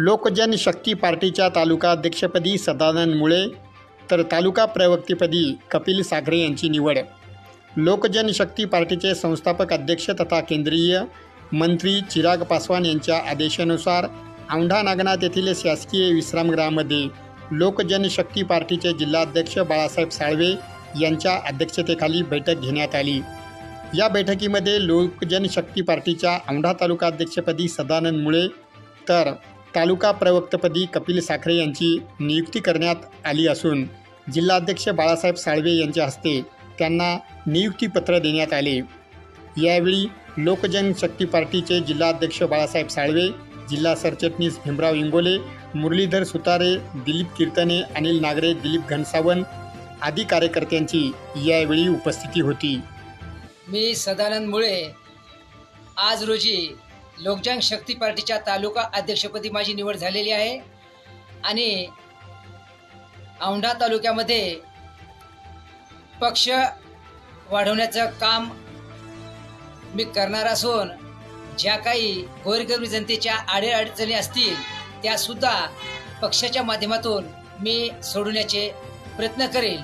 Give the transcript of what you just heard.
लोकजन शक्ती पार्टीच्या तालुका अध्यक्षपदी सदानंद मुळे तर तालुका प्रवक्तेपदी कपिल साखरे यांची निवड. लोकजन शक्ती पार्टीचे संस्थापक अध्यक्ष तथा केंद्रीय मंत्री चिराग पासवान यांच्या आदेशानुसार औंढा नागनाथ येथील शासकीय विश्रामगृहामध्ये लोकजन शक्ती पार्टीचे जिल्हाध्यक्ष बाळासाहेब साळवे यांच्या अध्यक्षतेखाली बैठक घेण्यात आली. या बैठकीमध्ये लोकजन शक्ती पार्टीच्या औंढा तालुका अध्यक्षपदी सदानंद मुळे तर तालुका प्रवक्तपदी कपिल साखरे यांची नियुक्ती करण्यात आली असून जिल्हाध्यक्ष बाळासाहेब साळवे यांच्या हस्ते त्यांना नियुक्तीपत्र देण्यात आले. यावेळी लोकजनशक्ती पार्टीचे जिल्हाध्यक्ष बाळासाहेब साळवे जिल्हा सरचिटणीस भीमराव इंगोले मुरलीधर सुतारे दिलीप कीर्तने अनिल नागरे दिलीप घनसावंत आदी कार्यकर्त्यांची यावेळी उपस्थिती होती. मी सदानंद मुळे आज रोजी लोकजन शक्ती पार्टीच्या तालुका अध्यक्षपदी माझी निवड झालेली आहे. आणि औंढा तालुक्यामध्ये पक्ष वाढवण्याचं काम मी करणार असून ज्या काही गोरगरीब जनतेच्या अडीअडचणी असतील त्यासुद्धा पक्षाच्या माध्यमातून मी सोडवण्याचे प्रयत्न करेल.